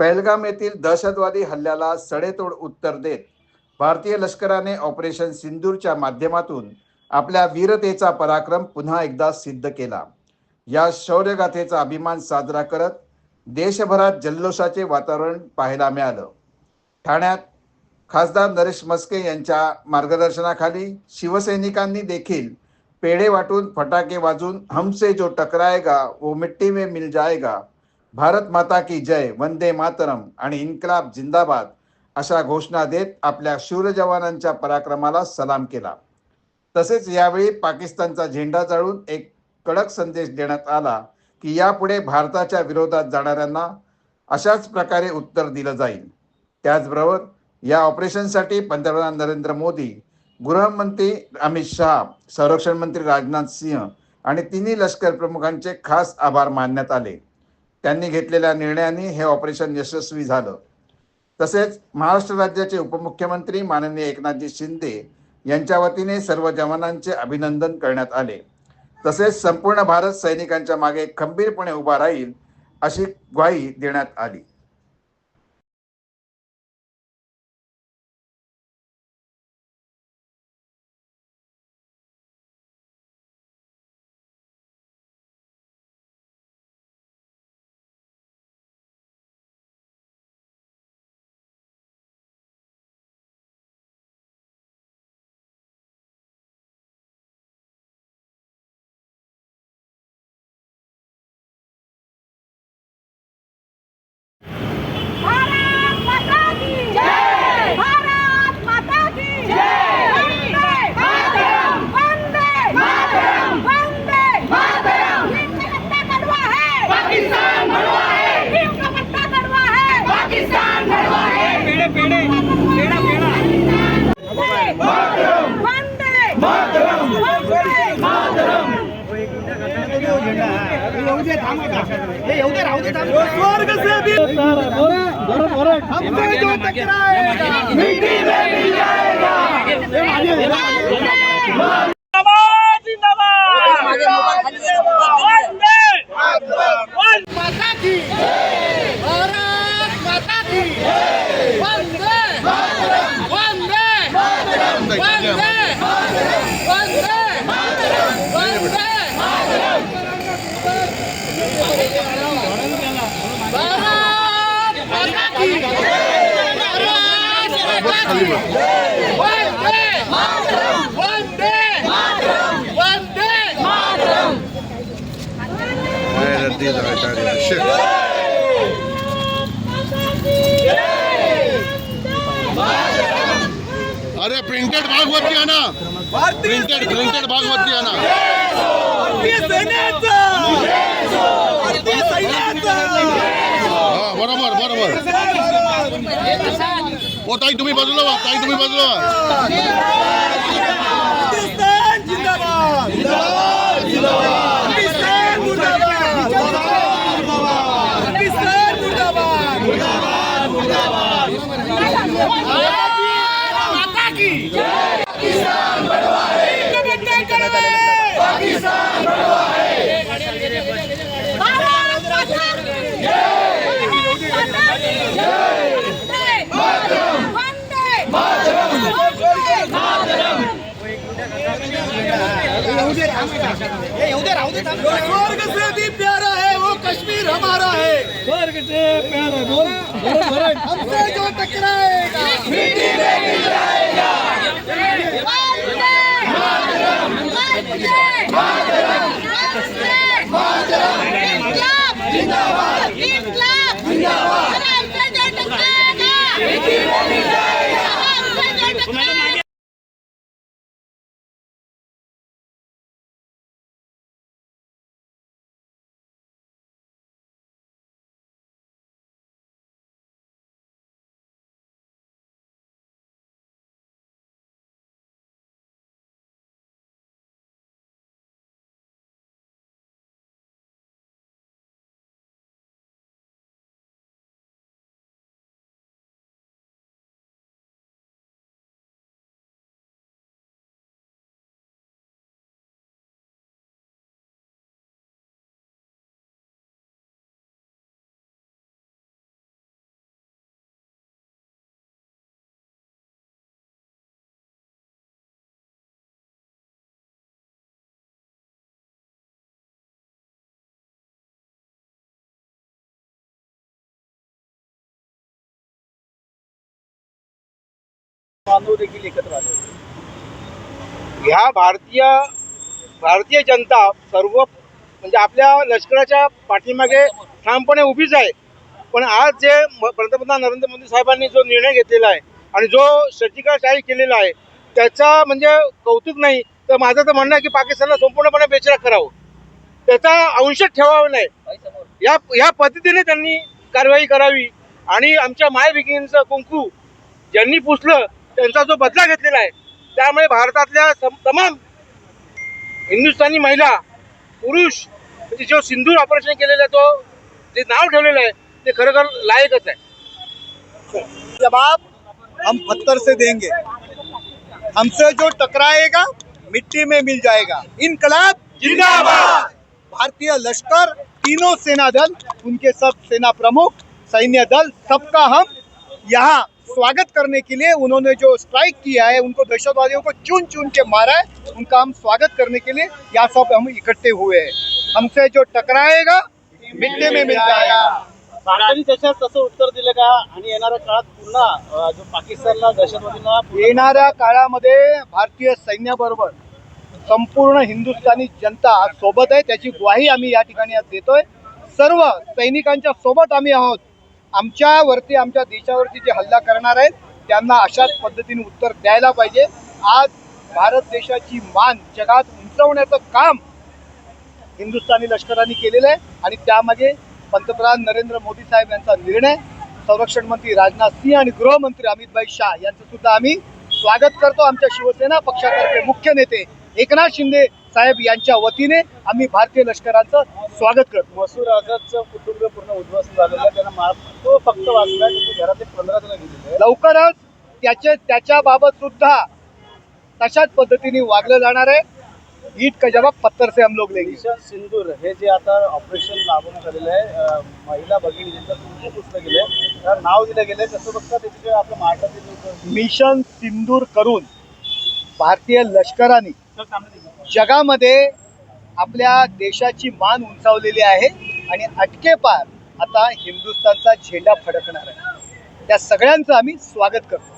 पहलगाम येथील दहशतवादी हल्ल्याला सडेतोड उत्तर देत भारतीय लष्कराने ऑपरेशन सिंदूरच्या माध्यमातून आपल्या वीरतेचा पराक्रम पुन्हा एकदा सिद्ध केला. या शौर्यगाथेचा अभिमान साजरा करत देशभरात जल्लोषाचे वातावरण पाहायला मिळालं. ठाण्यात खासदार नरेश मस्के यांच्या मार्गदर्शनाखाली शिवसैनिकांनी देखील पेढे वाटून फटाके वाजून हमसे जो टकराएगा वो मिट्टी में मिल जाएगा भारत माता की जय वंदे मातरम आणि इन्कलाब जिंदाबाद अशा घोषणा देत आपल्या शूर जवानांच्या पराक्रमाला सलाम केला. तसेच यावेळी पाकिस्तानचा झेंडा जाळून एक कडक संदेश देण्यात आला की यापुढे भारताच्या विरोधात जाणाऱ्यांना अशाच प्रकारे उत्तर दिलं जाईल. त्याचबरोबर या ऑपरेशनसाठी पंतप्रधान नरेंद्र मोदी गृहमंत्री अमित शहा संरक्षण मंत्री राजनाथ सिंह आणि तिन्ही लष्कर प्रमुखांचे खास आभार मानण्यात आले. त्यांनी घेतलेल्या निर्णयाने हे ऑपरेशन यशस्वी झालं. तसेच महाराष्ट्र राज्याचे उपमुख्यमंत्री माननीय एकनाथजी शिंदे यांच्या वतीने सर्व जवानांचे अभिनंदन करण्यात आले. तसेच संपूर्ण भारत सैनिकांच्या मागे खंबीरपणे उभा राहील अशी ग्वाही देण्यात आली भारत माता की जय भारत माता की जय वंदे मातरम वंदे मातरम वंदे मातरम भीम का पत्ता कड़वा है पाकिस्तान कड़वा है भीम का पत्ता कड़वा है पाकिस्तान कड़वा है पेड़े पेड़े पेड़ा पेड़ा वंदे मातरम। मातरम। स्वर्ग से भी हमसे जो टकराएगा मिट्टी में मिल जाएगा जिंदाबाद जिंदाबाद वंदे माता की भारत माता की वंदे वंदे वंदे वंदे वंदे भारत माता की भारत माता की वंदे वंदे वंदे अरे प्रिंटेड भाग वरती आणा प्रिंटेड प्रिंटेड भाग वरती आणा भारतीय सैन्याचा भारतीय सैन्याचा हा बरोबर बरोबर। ओ ताई तुम्ही बाजूला वा ताई तुम्ही बाजूला व्हा पाकिस्तान जिंदाबाद पाकिस्तान मुर्दाबाद पाकिस्तान मुर्दाबाद माता की पाकिस्तान बड़वा है पाकिस्तान बड़वा भारत माता की भारत माता की वंदे मातरम वंदे मातरम स्वर्ग से भी प्यारा है वो कश्मीर हमारा है। स्वर्ग से प्यारा बोल हमसे जो टकराएगा। बांधव देखील एकत्र आले होते. ह्या भारतीय भारतीय जनता सर्व म्हणजे आपल्या लष्कराच्या पाठीमागे ठामपणे उभीच आहे. पण आज जे पंतप्रधान नरेंद्र मोदी साहेबांनी जो निर्णय घेतलेला आहे आणि जो सर्जिकल स्ट्राईक केलेला आहे त्याचा म्हणजे कौतुक नाही तर माझं तर म्हणणं आहे की पाकिस्तानला संपूर्णपणे बेचराक करावं. त्याचा अंशच ठेवावा नाही. या या पद्धतीने त्यांनी कारवाई करावी. आणि आमच्या माय बिगिनचं कुंकू ज्यांनी पुसलं जो बदला घेतलेला तमाम हिंदुस्थानी महिला, पुरुष जो सिंदूर ऑपरेशन आहे तो जे नाव आहे, ते खरोखर लायकच आहे. जवाब हम पत्थर से देंगे, हमसे जो टकराएगा, मिट्टी में मिल जाएगा। इनकलाब जिंदाबाद! भारतीय लश्कर, तीनों सेना दल उनके सब सेना प्रमुख, सैन्य दल, सबका हम यहाँ स्वागत करने के लिए उन्होंने जो स्ट्राइक किया है उनको दहशतवादियों को चुन चुन के मारा है। उनका हम स्वागत करने के लिए यहाँ सब हम इकट्ठे हुए हैं। हमसे जो टकराएगा मिट्टी में मिल जाएगा। भारताने त्याच्यात तसं उत्तर दिलं का आणि येणाऱ्या काळात पुन्हा जो पाकिस्तानला दहशतवादींना येणाऱ्या काळामध्ये भारतीय सैन्याबरोबर संपूर्ण हिंदुस्थानी जनता सोबत आहे. त्याची ग्वाही आम्ही या ठिकाणी आज देतोय. सर्व सैनिकांच्या सोबत आम्ही आहोत. आमच्यावरती आमच्या देशावरती जे हल्ला करणार आहेत त्यांना अशाच पद्धतीने उत्तर द्यायला पाहिजे. आज भारत देशाची मान जगात उंचवण्याचं काम हिंदुस्थानी लष्कराने केलेलं आहे आणि त्यामागे पंतप्रधान नरेंद्र मोदी साहेब यांचा निर्णय संरक्षण मंत्री राजनाथ सिंह आणि गृहमंत्री अमितभाई शाह यांचं सुद्धा आम्ही स्वागत करतो. आमच्या शिवसेना पक्षातर्फे मुख्य नेते एकनाथ शिंदे साहेब यांच्या वतीने आम्ही भारतीय लष्कराचं स्वागत करतो. मसूर आझादचं कुटुंब पूर्ण उद्ध्वस्त झालेलं आहे. त्यांना मार तो फक्त वाचला घरातले पंधरा जण गेलेले आहेत. लवकरच त्याचे त्याच्याबाबत सुद्धा तशाच पद्धतीने वागलं जाणार आहे. ईट का जवाब पत्थर से हम लोग लेंगे. मिशन सिंदूर हे जे आता ऑपरेशन राबवण्यात आलेलं आहे महिला भगिनी ज्यांचं कुंकू पुसलं गेलंय त्याला नाव दिलं गेलंय. कसं बघता त्याचे आपल्या महाराष्ट्रातील मिशन सिंदूर करून भारतीय लष्कराने जगामध्ये आपल्या देशाची मान उंचावलेली आहे आणि अटके पार आता हिंदुस्थानचा झेंडा फडकणार आहे. त्या सगळ्यांचं आम्ही स्वागत करतो.